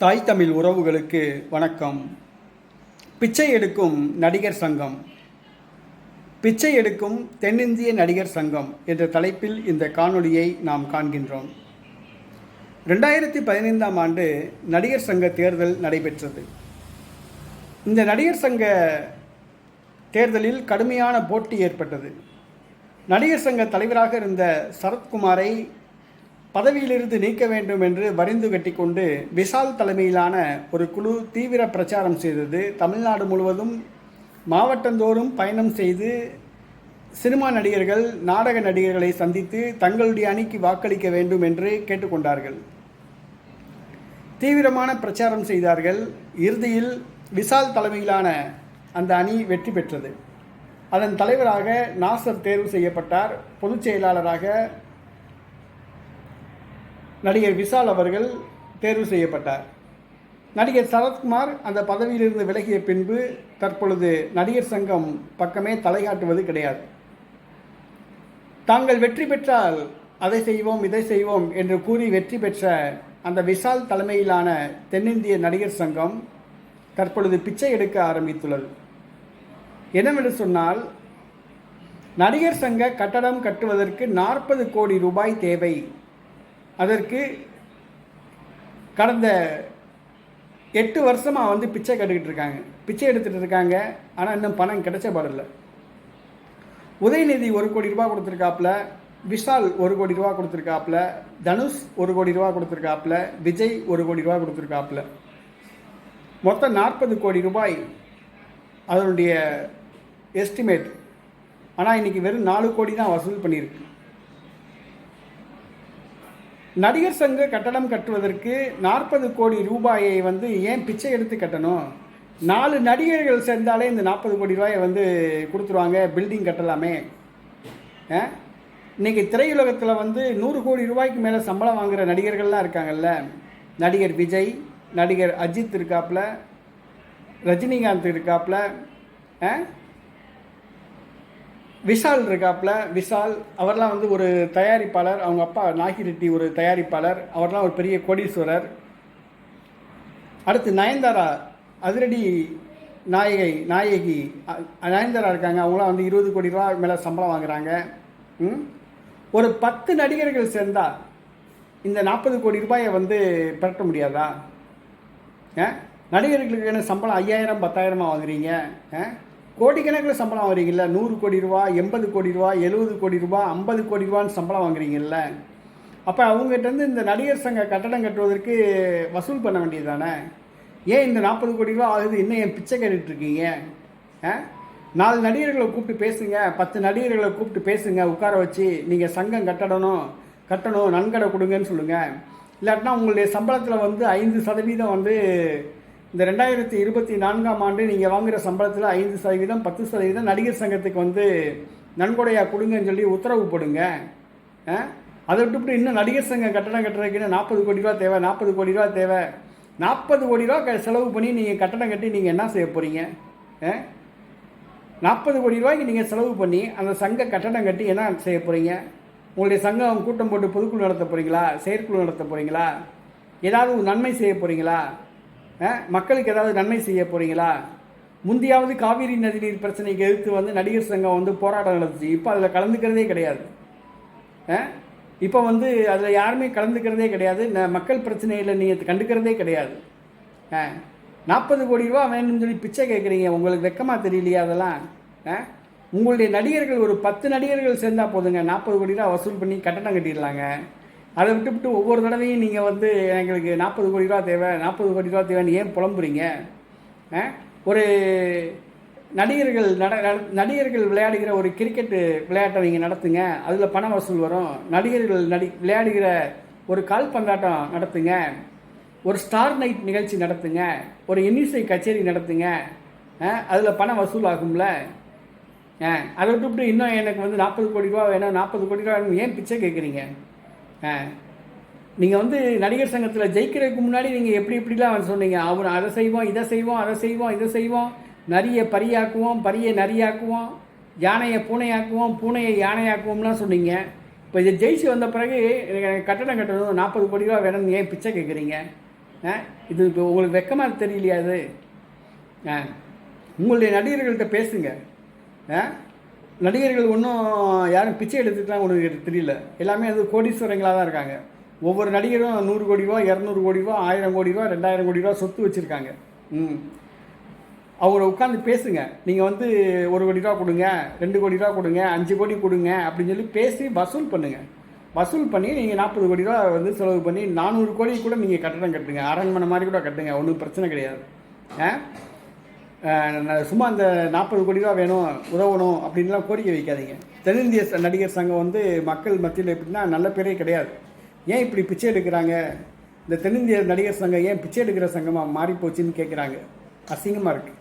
தாய் தமிழ் உறவுகளுக்கு வணக்கம். பிச்சை எடுக்கும் நடிகர் சங்கம். பிச்சை எடுக்கும் தென்னிந்திய நடிகர் சங்கம் என்ற தலைப்பில் இந்த காணொளியை நாம் காண்கின்றோம். ரெண்டாயிரத்தி பதினைந்தாம் ஆண்டு நடிகர் சங்க தேர்தல் நடைபெற்றது. இந்த நடிகர் சங்க தேர்தலில் கடுமையான போட்டி ஏற்பட்டது. நடிகர் சங்க தலைவராக இருந்த சரத்குமாரை பதவியிலிருந்து நீக்க வேண்டும் என்று வரிந்து கட்டிக்கொண்டு விஷால் தலைமையிலான ஒரு குழு தீவிர பிரச்சாரம் செய்தது. தமிழ்நாடு முழுவதும் மாவட்டந்தோறும் பயணம் செய்து சினிமா நடிகர்கள் நாடக நடிகர்களை சந்தித்து தங்களுடைய அணிக்கு வாக்களிக்க வேண்டும் என்று கேட்டுக்கொண்டார்கள். தீவிரமான பிரச்சாரம் செய்தார்கள். இறுதியில் விஷால் தலைமையிலான அந்த அணி வெற்றி பெற்றது. அதன் தலைவராக நாசர் தேர்வு செய்யப்பட்டார். பொதுச் செயலாளராக நடிகர் விஷால் அவர்கள் தேர்வு செய்யப்பட்டார். நடிகர் சரத்குமார் அந்த பதவியிலிருந்து விலகிய பின்பு தற்பொழுது நடிகர் சங்கம் பக்கமே தலைகாட்டுவது கிடையாது. தாங்கள் வெற்றி பெற்றால் அதை செய்வோம் இதை செய்வோம் என்று கூறி வெற்றி பெற்ற அந்த விஷால் தலைமையிலான தென்னிந்திய நடிகர் சங்கம் தற்பொழுது பிச்சை எடுக்க ஆரம்பித்துள்ளது. என்னவென்று சொன்னால் நடிகர் சங்க கட்டடம் கட்டுவதற்கு நாற்பது கோடி ரூபாய் தேவை அதற்கு கடந்த எட்டு வருஷமாக வந்து பிச்சை கட்டுக்கிட்டு இருக்காங்க. பிச்சை எடுத்துகிட்டு இருக்காங்க. ஆனால் இன்னும் பணம் கிடைச்ச பாடல உதயநிதி ஒரு கோடி ரூபா கொடுத்துருக்காப்புல. விஷால் ஒரு கோடி ரூபா கொடுத்துருக்காப்புல. தனுஷ் ஒரு கோடி ரூபா கொடுத்துருக்காப்புல. விஜய் ஒரு கோடி ரூபா கொடுத்துருக்காப்புல. மொத்தம் நாற்பது கோடி ரூபாய் அதனுடைய எஸ்டிமேட். ஆனால் இன்றைக்கி வெறும் நாலு கோடி தான் வசூல் பண்ணியிருக்கு. நடிகர் சங்க கட்டடம் கட்டுவதற்கு நாற்பது கோடி ரூபாயை வந்து ஏன் பிச்சை எடுத்து கட்டணும் நாலு நடிகர்கள் சேர்ந்தாலே இந்த நாற்பது கோடி ரூபாயை வந்து கொடுத்துருவாங்க பில்டிங் கட்டலாமே ஆ? இன்னைக்கு திரையுலகத்தில் வந்து நூறு கோடி ரூபாய்க்கு மேலே சம்பளம் வாங்குகிற நடிகர்கள்லாம் இருக்காங்கல்ல நடிகர் விஜய் நடிகர் அஜித் இருக்காப்புல ரஜினிகாந்த் இருக்காப்புல ஆ? விஷால் இருக்காப்புல விஷால் அவர்லாம் வந்து ஒரு தயாரிப்பாளர். அவங்க அப்பா நாகி ரெட்டி ஒரு தயாரிப்பாளர். அவர்லாம் ஒரு பெரிய கோடீஸ்வரர். அடுத்து நயன்தாரா அதிரடி நாயகை நாயகி. அ- நயன்தாரா இருக்காங்க. அவங்களாம் வந்து இருபது கோடி ரூபா மேலே சம்பளம் வாங்குறாங்க. ம்? ஒரு பத்து நடிகர்கள் சேர்ந்தா இந்த நாற்பது கோடி ரூபாயை வந்து பெரட்ட முடியாதா? ஆ? நடிகர்களுக்கு என்ன சம்பளம் ஐயாயிரம் பத்தாயிரமாக வாங்குறீங்க? ஆ? கோடிக்கணக்கில் சம்பளம் வாங்குறீங்கல்ல? நூறு கோடி ரூபா எண்பது கோடி ரூபா எழுபது கோடி ரூபா ஐம்பது கோடி ரூபான்னு சம்பளம் வாங்குறீங்கல்ல? அப்போ அவங்ககிட்டருந்து இந்த நடிகர் சங்க கட்டடம் கட்டுவதற்கு வசூல் பண்ண வேண்டியது தானே ஏன் இந்த நாற்பது கோடி ரூபா ஆகுது? இன்னும் என் பிச்சை கேட்டுட்ருக்கீங்க ஆ? நாலு நடிகர்களை கூப்பிட்டு பேசுங்க. பத்து நடிகர்களை கூப்பிட்டு பேசுங்க. உட்கார வச்சு நீங்கள் சங்கம் கட்டடணும் கட்டணும் நன்கடை கொடுங்கன்னு சொல்லுங்கள் இல்லாட்டினா உங்களுடைய சம்பளத்தில் வந்து ஐந்து சதவீதம் வந்து இந்த ரெண்டாயிரத்தி இருபத்தி நான்காம் ஆண்டு நீங்கள் வாங்குகிற சம்பளத்தில் ஐந்து சதவீதம் பத்து சதவீதம் நடிகர் சங்கத்துக்கு வந்து நன்கொடையாக கொடுங்கன்னு சொல்லி உத்தரவு போடுங்க. ஆ? அதை விட்டுவிட்டு இன்னும் நடிகர் சங்கம் கட்டணம் கட்டுறதுக்குன்னு நாற்பது கோடி ரூபா தேவை நாற்பது கோடி ரூபா தேவை. நாற்பது கோடி ரூபா க- செலவு பண்ணி நீங்கள் கட்டணம் கட்டி நீங்கள் என்ன செய்ய போகிறீங்க நாற்பது கோடி ரூபாய்க்கு நீங்கள் செலவு பண்ணி அந்த சங்க கட்டணம் கட்டி என்ன செய்ய போகிறீங்க உங்களுடைய சங்கம் கூட்டம் போட்டு பொதுக்குழு நடத்த போகிறீங்களா செயற்குழு நடத்த போகிறீங்களா ஏதாவது நன்மை செய்ய போகிறீங்களா மக்களுக்கு ஏதாவது நன்மை செய்ய போகிறீங்களா முந்தியாவது காவிரி நதிநீர் பிரச்சனைக்கு எதிர்த்து வந்து நடிகர் சங்கம் வந்து போராட்டம் நடத்துச்சு இப்போ அதில் கலந்துக்கிறதே கிடையாது. இப்போ வந்து அதில் யாருமே கலந்துக்கிறதே கிடையாது. மக்கள் பிரச்சனையில் நீங்கள் கண்டுக்கிறதே கிடையாது. நாற்பது கோடி ரூபா வேணும்னு சொல்லி பிச்சை கேட்குறீங்க உங்களுக்கு வெக்கமாக தெரியலையா அதெல்லாம்? ஆ? உங்களுடைய நடிகர்கள் ஒரு பத்து நடிகர்கள் சேர்ந்தா போதுங்க. நாற்பது கோடி ரூபா வசூல் பண்ணி கட்டணம் கட்டிடலாங்க. அதை விட்டுவிட்டு ஒவ்வொரு தடவையும் நீங்கள் வந்து எங்களுக்கு நாற்பது கோடி ரூபா தேவை நாற்பது கோடி ரூபா தேவைன்னு ஏன் புலம்புறீங்க? ஆ? ஒரு நடிகர்கள் நட நடிகர்கள் விளையாடுகிற ஒரு கிரிக்கெட் விளையாட்டை நீங்கள் நடத்துங்க அதில் பண வசூல் வரும். நடிகர்கள் நடி விளையாடுகிற ஒரு கால்பந்தாட்டம் நடத்துங்க ஒரு ஸ்டார் நைட் நிகழ்ச்சி நடத்துங்க ஒரு இன்னிசை கச்சேரி நடத்துங்க அதில் பணம் வசூல் ஆகும்ல? ஆ? அதை விட்டு இன்னும் எனக்கு வந்து நாற்பது கோடி ரூபா வேணும் நாற்பது கோடி ரூபா வேணும் ஏன் பிச்சை கேட்குறீங்க நீங்கள் வந்து நடிகர் சங்கத்தில் ஜெயிக்கிறதுக்கு முன்னாடி நீங்கள் எப்படி எப்படிலாம் சொன்னீங்க? அவர் அதை செய்வோம் இதை செய்வோம் அதை செய்வோம் இதை செய்வோம் நரியை பரியாக்குவோம் பரியை நரியாக்குவோம். யானையை பூனையாக்குவோம் பூனையை யானையாக்குவோம்லாம் சொன்னீங்க. இப்போ இது ஜெயிச்சு வந்த பிறகு எனக்கு கட்டணம் கட்டணும் நாற்பது கோடி ரூபா வேணும்னு ஏன் பிச்சை கேட்குறீங்க ஆ? இது இப்போ உங்களுக்கு வெக்கமாக தெரியலையா இது? ஆ. உங்களுடைய நடிகர்கள்ட்ட பேசுங்க. ஆ? நடிகர்கள் ஒன்றும் யாரும் பிச்சை எடுத்துக்கலாம் உனக்கு தெரியல. எல்லாமே அது கோடீஸ்வரங்களாக தான் இருக்காங்க. ஒவ்வொரு நடிகரும் நூறு கோடி ரூபா இரநூறு கோடி ரூபா ஆயிரம் கோடி ரூபா ரெண்டாயிரம் கோடி ரூபா சொத்து வச்சுருக்காங்க. ம். அவங்கள உட்காந்து பேசுங்க. நீங்கள் வந்து ஒரு கோடி ரூபா கொடுங்க ரெண்டு கோடி ரூபா கொடுங்க அஞ்சு கோடி கொடுங்க அப்படின்னு சொல்லி பேசி வசூல் பண்ணுங்கள் வசூல் பண்ணி நீங்கள் நாற்பது கோடி ரூபா வந்து செலவு பண்ணி நானூறு கோடி கூட நீங்கள் கட்டணம் கட்டுங்க. அரண்மனை மாதிரி கூட கட்டுங்க. ஒன்றும் பிரச்சனை கிடையாது. ஆ? சும்மா அந்த நாற்பது கோடி ரூபா வேணும் உதவணும் அப்படின்லாம் கோரிக்கை வைக்காதீங்க. தென்னிந்திய நடிகர் சங்கம் வந்து மக்கள் மத்தியில் எப்படின்னா நல்ல பேரே கிடையாது. ஏன் இப்படி பிச்சை எடுக்கிறாங்க? இந்த தென்னிந்திய நடிகர் சங்கம் ஏன் பிச்சை எடுக்கிற சங்கமாக மாறிப்போச்சுன்னு கேட்குறாங்க அசிங்கமாக இருக்குது